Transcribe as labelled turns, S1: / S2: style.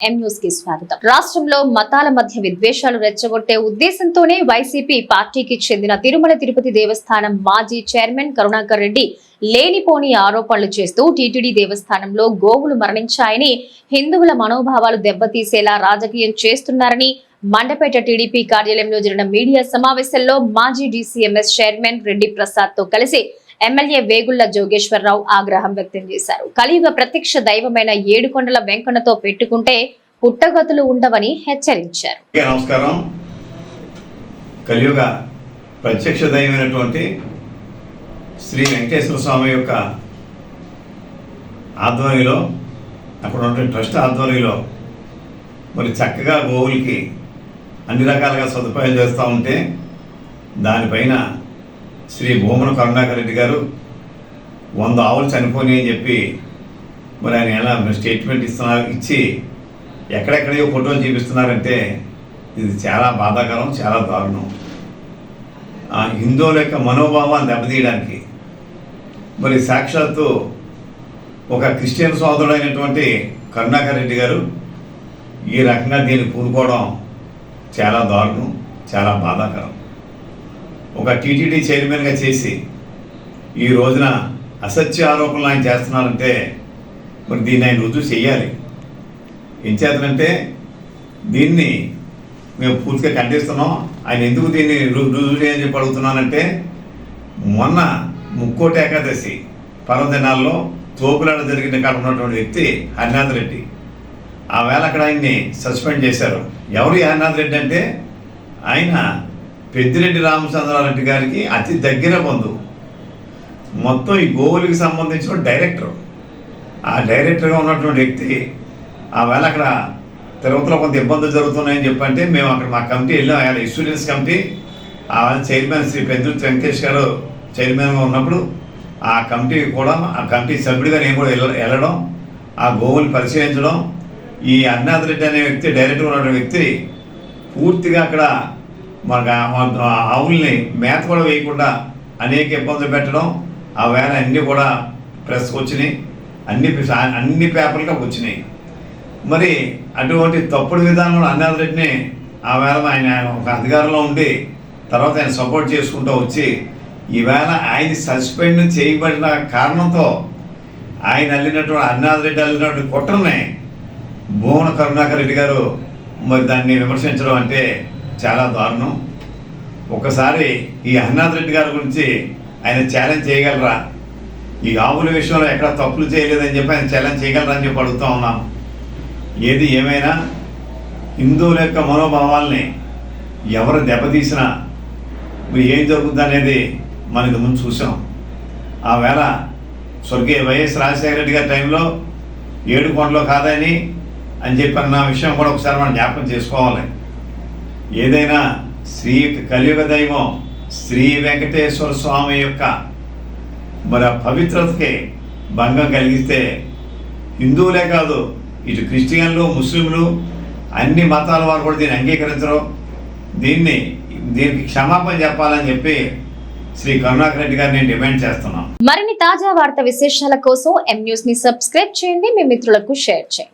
S1: స్వాగతం. రాష్ట్రంలో మతాల మధ్య విద్వేషాలు రెచ్చగొట్టే ఉద్దేశంతోనే వైసీపీ పార్టీకి చెందిన తిరుమల తిరుపతి దేవస్థానం మాజీ చైర్మన్ కరుణాకర్ రెడ్డి లేనిపోని ఆరోపణలు చేస్తూ టీటీడీ దేవస్థానంలో గోవులు మరణించాయని హిందువుల మనోభావాలు దెబ్బతీసేలా రాజకీయం చేస్తున్నారని మండపేట టీడీపీ కార్యాలయంలో జరిగిన మీడియా సమావేశంలో మాజీ డీసీఎంఎస్ చైర్మన్ రెడ్డి ప్రసాద్తో కలిసి ఎమ్మెల్యే వేగుళ్ళ జోగేశ్వరరావు ఆగ్రహం వ్యక్తం చేశారు. కలియుగ ప్రత్యక్ష దైవమైన ఏడుకొండల వెంకన్నతో పెట్టుకుంటే పుట్టగతులు ఉండవని హెచ్చరించారు.
S2: నమస్కారం. కలియుగ ప్రత్యక్ష దైవమైనటువంటి శ్రీ వెంకటేశ్వర స్వామి యొక్క ఆధ్వర్యంలో అక్కడ ఉన్నటువంటి ట్రస్ట్ ఆధ్వర్యంలో మరి చక్కగా గోవులకి అన్ని రకాలుగా సదుపాయాలు చేస్తూ ఉంటే దానిపైన శ్రీ భూమన కరుణాకర్ రెడ్డి గారు వంద ఆవులు చనిపోని అని చెప్పి మరి ఆయన ఎలా స్టేట్మెంట్ ఇస్తున్నారు ఇచ్చి ఎక్కడెక్కడో ఫోటోలు చూపిస్తున్నారంటే ఇది చాలా బాధాకరం చాలా దారుణం. ఆ హిందువుల యొక్క మనోభావాన్ని దెబ్బతీయడానికి మరి సాక్షాత్తు ఒక క్రిస్టియన్ సోదరుడైనటువంటి కరుణాకర్ రెడ్డి గారు ఈ రకంగా దీన్ని పూనుకోవడం చాలా దారుణం చాలా బాధాకరం. ఒక టీటీడీ చైర్మన్గా చేసి ఈ రోజున అసత్య ఆరోపణలు ఆయన చేస్తున్నారంటే మరి దీన్ని ఆయన రుజువు చేయాలి ఏం చేతనంటే దీన్ని మేము పూర్తిగా ఖండిస్తున్నాం. ఆయన ఎందుకు దీన్ని రు- రుజువు చేయని చెప్పి అడుగుతున్నానంటే మొన్న ముక్కోటి ఏకాదశి పర్వదినాల్లో తోపులాడ జరిగిన కాడ ఉన్నటువంటి వ్యక్తి హరినాథ్ రెడ్డి. ఆ వేళ అక్కడ ఆయన్ని సస్పెండ్ చేశారు. ఎవరు హరినాథ్ రెడ్డి అంటే ఆయన పెద్దిరెడ్డి రామచంద్రారెడ్డి గారికి అతి దగ్గర బంధువు. మొత్తం ఈ గోవులకి సంబంధించిన డైరెక్టర్. ఆ డైరెక్టర్గా ఉన్నటువంటి వ్యక్తి ఆవేళ అక్కడ తిరుపతిలో కొంత ఇబ్బందులు జరుగుతున్నాయని చెప్పంటే మేము అక్కడ మా కమిటీ వెళ్ళాం. ఆయన ఇన్సూరెన్స్ కమిటీ. ఆ చైర్మన్ శ్రీ పెద్దుర్తి వెంకటేష్ గారు చైర్మన్గా ఉన్నప్పుడు ఆ కమిటీ కూడా ఆ కమిటీ సభ్యుడిగా నేను కూడా వెళ్ళ- వెళ్ళడం ఆ గోవులు పరిశీలించడం. ఈ అన్నాథ్ రెడ్డి అనే వ్యక్తి డైరెక్టర్ ఉన్న వ్యక్తి పూర్తిగా అక్కడ మనకు ఆవుల్ని మేత కూడా వేయకుండా అనేక ఇబ్బందులు పెట్టడం ఆ వేళ అన్నీ కూడా ప్రెస్కి వచ్చినాయి. అన్ని అన్ని పేపర్లకు వచ్చినాయి. మరి అటువంటి తప్పుడు విధానంలో అన్నాథ్ రెడ్డిని ఆ వేళ ఆయన ఒక అధికారంలో ఉండి తర్వాత ఆయన సపోర్ట్ చేసుకుంటూ వచ్చి ఈవేళ ఆయన సస్పెండ్ చేయబడిన కారణంతో ఆయన అల్లినటువంటి అన్నాథ్ రెడ్డి అల్లినటువంటి కుట్రని భువన కరుణాకర్ రెడ్డి గారు మరి దాన్ని విమర్శించడం అంటే చాలా దారుణం. ఒకసారి ఈ అన్నాథ్ రెడ్డి గారి గురించి ఆయన ఛాలెంజ్ చేయగలరా? ఈ ఆవుల విషయంలో ఎక్కడ తప్పులు చేయలేదని చెప్పి ఆయన ఛాలెంజ్ చేయగలరా అని చెప్పి అడుగుతూ ఉన్నాం. ఏది ఏమైనా హిందువుల యొక్క మనోభావాల్ని ఎవరు దెబ్బతీసినా ఏం జరుగుతుంది అనేది మనకి ముందు చూసాం. ఆ వేళ స్వర్గీయ వైఎస్ రాజశేఖర రెడ్డి గారి టైంలో ఏడు కొండలో కాదని అని చెప్పి అన్న విషయం కూడా ఒకసారి మనం జ్ఞాపకం చేసుకోవాలి. ఏదైనా శ్రీ కలియుగ దైవం శ్రీ వెంకటేశ్వర స్వామి యొక్క మరి ఆ పవిత్రతకి భంగం కలిగిస్తే హిందువులే కాదు ఇటు క్రిస్టియన్లు ముస్లింలు అన్ని మతాల వారు కూడా దీన్ని అంగీకరించరు. దీన్ని దీనికి క్షమాపణ చెప్పాలని చెప్పి శ్రీ కరుణాకర్ రెడ్డి గారిని నేను డిమాండ్ చేస్తున్నాను.
S1: మరిన్ని తాజా వార్త విశేషాల కోసం ఎం న్యూస్ని సబ్స్క్రైబ్ చేయండి. మీ మిత్రులకు షేర్ చేయండి.